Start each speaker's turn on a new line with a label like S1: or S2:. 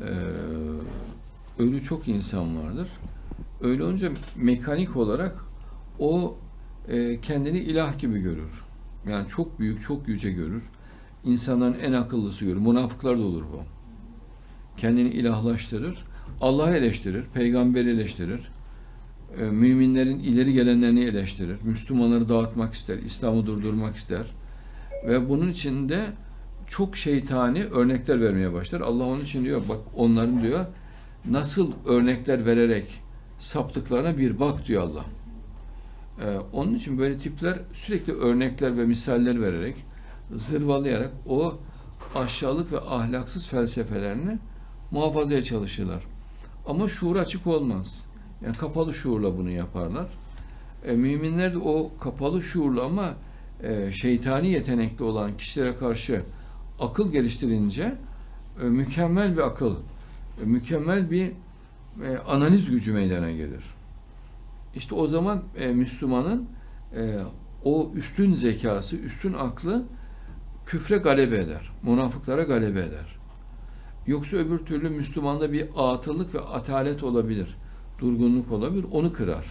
S1: Ee, çok insan vardır. Öyle olunca mekanik olarak o e, kendini ilah gibi görür. Yani çok büyük, çok yüce görür. İnsanların en akıllısı görür. Münafıklar da olur bu. Kendini ilahlaştırır. Allah'ı eleştirir, peygamberi eleştirir. E, müminlerin ileri gelenlerini eleştirir. Müslümanları dağıtmak ister, İslam'ı durdurmak ister. Ve bunun için de çok şeytani örnekler vermeye başlar. Allah onun için diyor bak onların diyor nasıl örnekler vererek saptıklarına bir bak diyor Allah. Ee, onun için böyle tipler sürekli örnekler ve misaller vererek zırvalayarak o aşağılık ve ahlaksız felsefelerini muhafazaya çalışırlar. Ama şuur açık olmaz. Yani kapalı şuurla bunu yaparlar. E, müminler de o kapalı şuurla ama e, şeytani yetenekli olan kişilere karşı akıl geliştirince e, mükemmel bir akıl, e, mükemmel bir e, analiz gücü meydana gelir. İşte o zaman e, Müslümanın e, o üstün zekası, üstün aklı küfre galebe eder. Münafıklara galebe eder. Yoksa öbür türlü Müslümanda bir atıllık ve atalet olabilir. Durgunluk olabilir. Onu kırar.